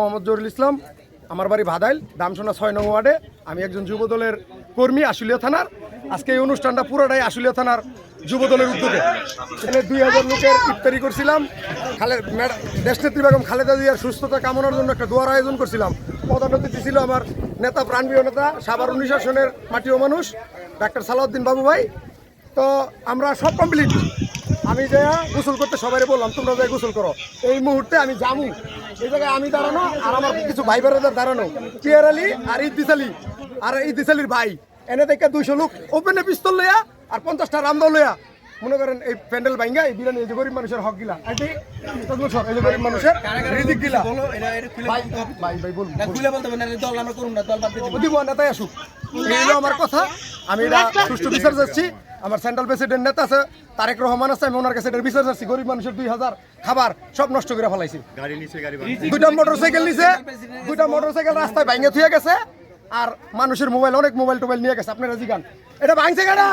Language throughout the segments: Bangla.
মোহাম্মদ জহুরুল ইসলাম, আমার বাড়ি ভাদাইল, দামসোনা ছয় নং ওয়ার্ডে। আমি একজন যুব দলের কর্মী আশুলিয়া থানার। আজকে এই অনুষ্ঠানটা পুরোটাই আশুলিয়া থানার যুব দলের উদ্যোগে। এখানে দুই হাজার লোকের ইফতারি করছিলাম। খালে দেশনেত্রী বেগম খালেদা জিয়ার সুস্থতা কামনার জন্য একটা দোয়ার আয়োজন করছিলাম। প্রধান অতিথি ছিল আমার নেতা, প্রাণপ্রিয় নেতা সাবার উনিশ আসনের মাটিও মানুষ, ডাক্তার সালাউদ্দিন বাবু ভাই। তো আমরা সব কমপ্লিট আমি যে গোসল করতে সবাই বললাম, তোমরা যাই গোসল করো, এই মুহূর্তে আমি জামু। এই জায়গায় আমি দাঁড়ানো আর আমার কিছু ভাই বেড়াদের দাঁড়ানো। পিয়ার আলী আর ইদ্দিস আলী। আর ইদ্দিস আলীর ভাই। এনে দেখে দুইশো লোক ওপেনে পিস্তল লইয়া আর পঞ্চাশটা রামদাও লইয়া। মনে করেন এই প্যান্ডেল ভাঙ্গা এই বিরিয়ানি, এই যে গরিব মানুষের হক গিলা। এই যে গরিব মানুষের রিজিক গিলা। ভাই ভাই ভাই, বলুন দিব নেতাই আসুক। এই আমার কথা। আমি সুষ্ঠু বিচার যাচ্ছি আমার সেন্ট্রাল প্রেসিডেন্ট নেতা আছে তারেক রহমান আছে আমি ওনার কাছে এটার বিচার যাচ্ছি গরিব মানুষের দুই হাজার খাবার সব নষ্ট করে ফেলাইছি। গাড়ি নিচে গাড়ি দুইটা মোটরসাইকেল নিছে দুইটা মোটরসাইকেল রাস্তায় ভাঙে থুয়ে গেছে আর মানুষের মোবাইল অনেক মোবাইল টোবাইল নিয়ে গেছে। আপনারা জিগান। এটা ভাঙছে কেনা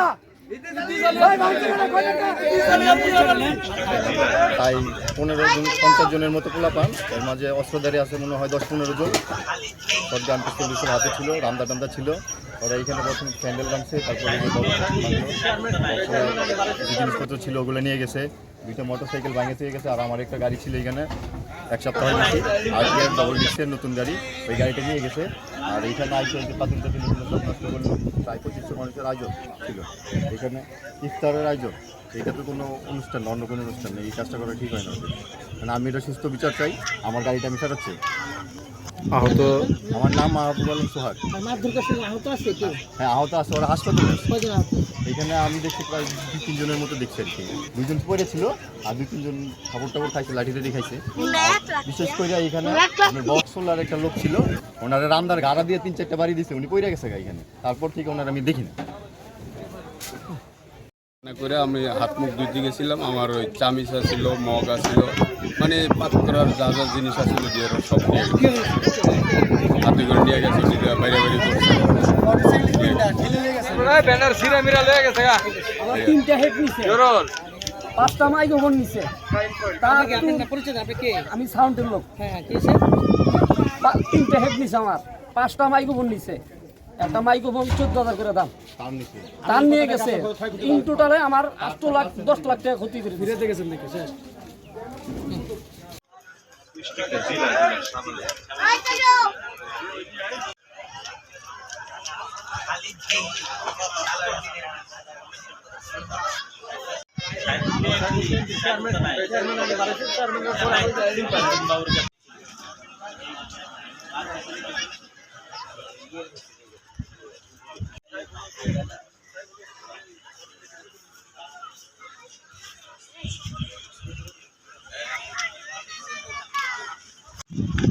তাই পনেরো জন পঞ্চাশ জনের মতো পোলা পান। এর মাঝে অস্ত্রধারী আছে মনে হয় দশ পনেরো জন। সজ্ঞান পিস্তল পিস্তল হাতে ছিল রামদা টামদা ছিল। ওরা এখানে প্রথম প্যান্ডেল ভাঙছে, তারপরে জিনিসপত্র ছিল, ওগুলো নিয়ে গেছে। দুইটা মোটর সাইকেল ভাঙে থেকে গেছে, আর আমার একটা গাড়ি ছিল এখানে, এক সপ্তাহ বেশি আর গিয়ার ডবল ডিস্কের নতুন গাড়ি, ওই গাড়িটা নিয়ে গেছে। আর এইখানে আইসে ওই যে পাতিলটা ছিল সব নষ্ট করল। প্রায় পঁচিশশো মানুষের আয়োজন ছিল। এখানে ইফতারের আয়োজন। এটা তো কোনো অনুষ্ঠান না, অন্য কোনো অনুষ্ঠান নেই এই কাজটা করা ঠিক হয় না। মানে আমি এটা সুস্থ বিচার চাই, আমার গাড়িটা আমি ফেরাচ্ছি আহত। আমার নাম মাহবুব আলম সোহাগ। আহত আছে হ্যাঁ আহত আছে ওরা হাসপাতালে এখানে আমি দেখছি প্রায় দুই তিনজনের মতো দেখছি আর কি। দুইজন পড়েছিল আর দুই তিনজন খাবার টাবর খাইছে লাঠি টাঠি খাইছে। বিশেষ করে এখানে বক্স আর একটা লোক ছিল ওনারা রামদার গাড়া দিয়ে তিন চারটা বাড়ি দিছে উনি পড়ে গেছে গা এখানে। তারপর থেকে ওনার আমি দেখি না। করে আমি হাত মুখ ধুইতে গেছিলাম। আমার ওই চামিচা ছিল মগ ছিল মানে পাত্রার যা যা জিনিস আছিল দিয়ে সব নিয়ে গেছে। হাতে করে নিয়ে গেছে নিজে বাইরে বাইরে করছে। আমার তিনটা হেড নিছে। পাঁচটা মাইক্রোফোন নিছে। আমি সাউন্ডের লোক। হ্যাঁ হ্যাঁ তিনটা হেড নিছে আমার। পাঁচটা মাইক্রোফোন নিছে। একটা মাইক্রোফোন চোদ্দ হাজার করে দাম। দাম নিয়ে গেছে। ইন টোটালে আমার আট লাখ দশ লাখ টাকা ক্ষতি করে ফিরে গেছেন দেখে শেষ। Thank you. Thank you.